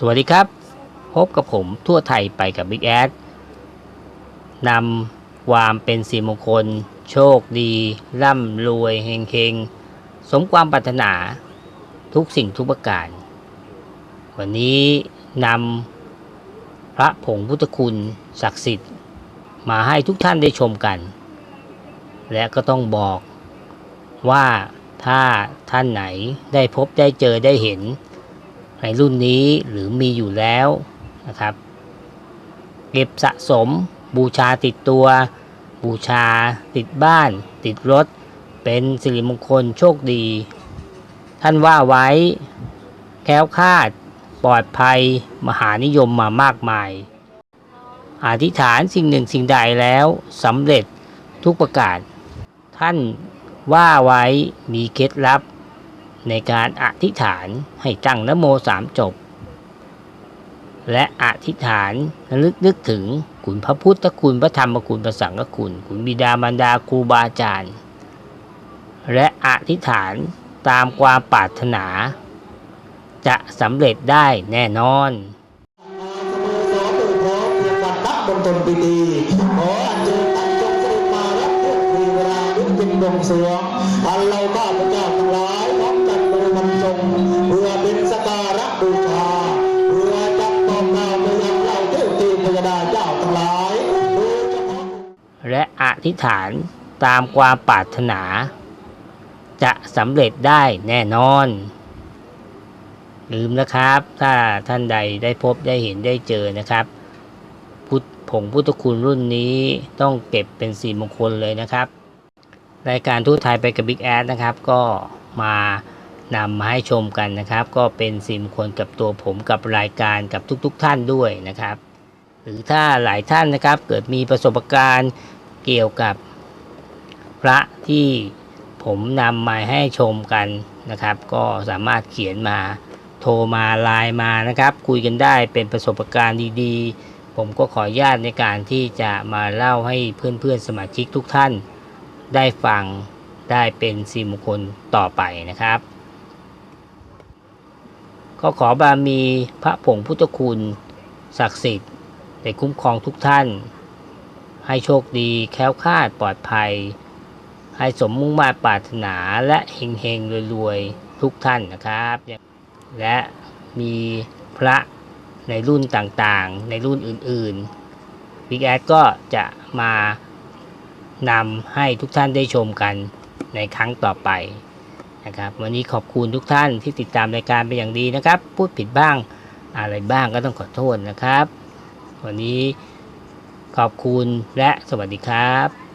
สวัสดีครับ พบกับผมทั่วไทยไปกับ Big แอดนำความเป็นสีมงคล โชคดี ร่ำรวยเฮงเฮงสมความปรารถนาทุกสิ่งทุกประการ วันนี้นำพระผงพุทธคุณศักดิ์สิทธิ์ มาให้ทุกท่านได้ชมกัน และก็ต้องบอกว่าถ้าท่านไหนได้พบได้เจอได้เห็น ในรุ่นนี้หรือมีอยู่แล้วนะครับ เก็บสะสมบูชาติดตัว บูชาติดบ้าน ติดรถ เป็นสิริมงคลโชคดี ท่านว่าไว้แค้วคาด ปลอดภัย มหานิยมมามากมาย อธิษฐานสิ่งหนึ่งสิ่งใดแล้วสำเร็จทุกประการ ท่านว่าไว้มีเคล็ดลับ ในการอธิษฐานให้ตั้งนโมสามจบ และอธิษฐานระลึกนึกถึงคุณพระพุทธคุณพระธรรมคุณพระสังฆคุณ คุณบิดามารดาครูบาอาจารย์ และอธิษฐานตามความปรารถนา จะสำเร็จได้แน่นอนสโมสรโดยพร้อมเพียงวันนับนตนปีดีขออัญเชิญท่านจงเสด็จมารับเพื่อนทีเวลาขึ้นเป็นดวงสรวงอันเราข้าพเจ้าทั้งหลาย เพื่อเป็นสการะบูชาเพื่อจับต้องกล่าไปยังเราเทพทีพยดาเจ้าทั้งหลาย และอธิษฐานตามความปรารถนา จะสำเร็จได้แน่นอน ลืมนะครับ ถ้าท่านใดได้พบได้เห็นได้เจอนะครับพุทธผงพุทธคุณรุ่นนี้ต้องเก็บเป็นสีมงคลเลยนะครับ รายการทูตไทยไปกับ Big แอดนะครับ ก็มา นำมาให้ชมกันนะครับ ก็เป็นสีมคลกับตัวผมกับรายการกับทุกๆทท่านด้วยนะครับ หรือถ้าหลายท่านนะครับเกิดมีประสบการณ์เกี่ยวกับพระที่ผมนำมาให้ชมกันนะครับ ก็สามารถเขียนมาโทรมาไลน์มานะครับ คุยกันได้เป็นประสบการณ์ดีๆ ผมก็ขออนุญาตในการที่จะมาเล่าให้เพื่อนๆสมาชิกทุกท่าน ได้ฟังได้เป็นสีมงคลต่อไปนะครับ ก็ขอบารมีพระผงพุทธคุณ ศักดิ์สิทธิ์ได้คุ้มครองทุกท่าน ให้โชคดีแค้วคาดปลอดภัย ให้สมมุ่งมาปรารถนาและเฮงเฮงๆรวยๆ ทุกท่านนะครับ และมีพระในรุ่นต่างๆ ในรุ่นอื่นๆ Big แอดก็จะมานำให้ทุกท่านได้ชมกันในครั้งต่อไป นะครับ วันนี้ขอบคุณทุกท่านที่ติดตามรายการเป็นอย่างดีนะครับ พูดผิดบ้างอะไรบ้างก็ต้องขอโทษนะครับ วันนี้ขอบคุณและสวัสดีครับ